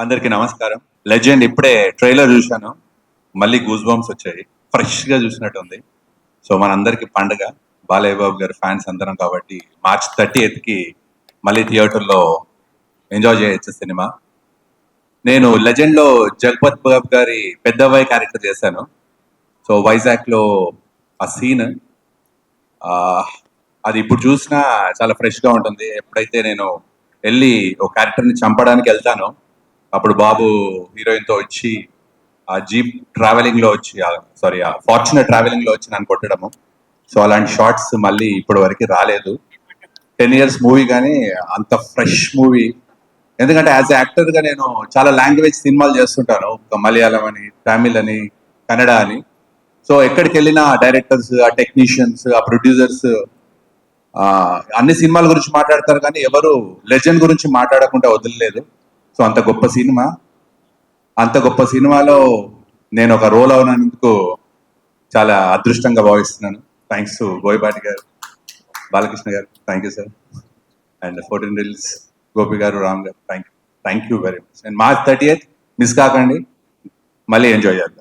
అందరికీ నమస్కారం. లెజెండ్ ఇప్పుడే ట్రైలర్ చూశాను. మళ్ళీ గూస్ బాంబ్స్ వచ్చాయి. ఫ్రెష్గా చూసినట్టు ఉంది. సో మనందరికి పండగ. బాలయ్య బాబు గారి ఫ్యాన్స్ అందరం కాబట్టి మార్చ్ థర్టీ కి మళ్ళీ థియేటర్లో ఎంజాయ్ చేయొచ్చు సినిమా. నేను లెజెండ్లో జగపత్ బాబు గారి పెద్దవ్వాయి క్యారెక్టర్ చేశాను. సో వైజాగ్లో ఆ సీన్ అది ఇప్పుడు చూసినా చాలా ఫ్రెష్గా ఉంటుంది. ఎప్పుడైతే నేను వెళ్ళి ఒక క్యారెక్టర్ని చంపడానికి వెళ్తానో అప్పుడు బాబు హీరోయిన్తో వచ్చి ఆ జీప్ ట్రావెలింగ్లో వచ్చి సారీ ఆ ఫార్చునర్ ట్రావెలింగ్లో వచ్చి నన్ను కొట్టడము. సో అలాంటి షార్ట్స్ మళ్ళీ ఇప్పటి వరకు రాలేదు. టెన్ ఇయర్స్ మూవీ కానీ అంత ఫ్రెష్ మూవీ ఎందుకంటే యాజ్ యాక్టర్గా నేను చాలా లాంగ్వేజ్ సినిమాలు చేస్తుంటాను. మలయాళం అని తమిళ్ అని కన్నడ అని. సో ఎక్కడికి వెళ్ళినా డైరెక్టర్స్ ఆ టెక్నీషియన్స్ ఆ ప్రొడ్యూసర్స్ అన్ని సినిమాల గురించి మాట్లాడతారు కానీ ఎవరు లెజెండ్ గురించి మాట్లాడకుండా వదిలేదు సో అంత గొప్ప సినిమా. అంత గొప్ప సినిమాలో నేను ఒక రోల్ అవునందుకు చాలా అదృష్టంగా భావిస్తున్నాను. థ్యాంక్స్ టు బోయపాటి గారు బాలకృష్ణ గారు. Thank you sir and fourteen reels Gopi గారు రామ్ గారు. Thank you thank you very much and March thirty eighth miss కాకండి మళ్ళీ ఎంజాయ్ చేద్దాం.